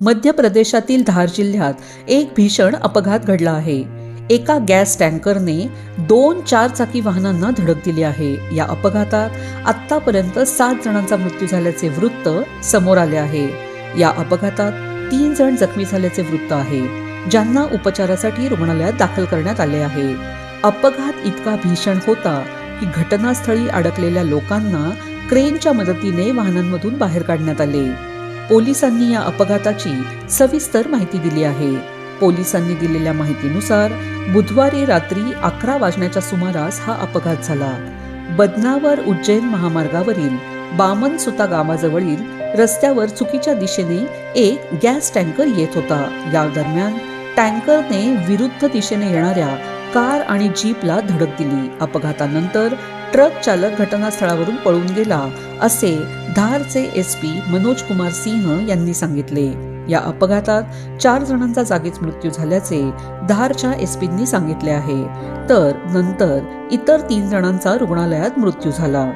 मध्य प्रदेशातील धार जिल्ह्यात एक भीषण अपघात घडला आहे. एका गॅस टँकरने दोन चार चाकी वाहनांना धडक दिली आहे. या अपघातात आतापर्यंत सात जणांचा मृत्यू झाल्याचे वृत्त समोर आले आहे. या अपघातात तीन जण जखमी झाल्याचे वृत्त आहे ज्यांना उपचारासाठी रुग्णालयात दाखल करण्यात आले आहे. अपघात इतका भीषण होता की घटनास्थळी अडकलेल्या लोकांना क्रेनच्या मदतीने वाहनांमधून बाहेर काढण्यात आले. पोलिसांनी या अपघाताची सविस्तर माहिती दिली आहे. पोलिसांनी दिलेल्या माहितीनुसार बुधवारी रात्री अकरा वाजण्याच्या सुमारास हा अपघात झाला. बदनावर उज्जैन महामार्गावरील बामन सुता गावाजवळील रस्त्यावर चुकीच्या दिशेने एक गॅस टँकर येत होता. या दरम्यान टँकरने विरुद्ध दिशेने येणाऱ्या कार आणि जीपला धडक दिली. अपघातानंतर ट्रक चालक घटनास्थळावरून पळून गेला असे धारचे एस पी मनोज कुमार सिंह यांनी सांगितले. या अपघातात चार जणांचा जागीच मृत्यू झाल्याचे धारच्या एसपींनी सांगितले आहे. तर नंतर इतर तीन जणांचा रुग्णालयात मृत्यू झाला.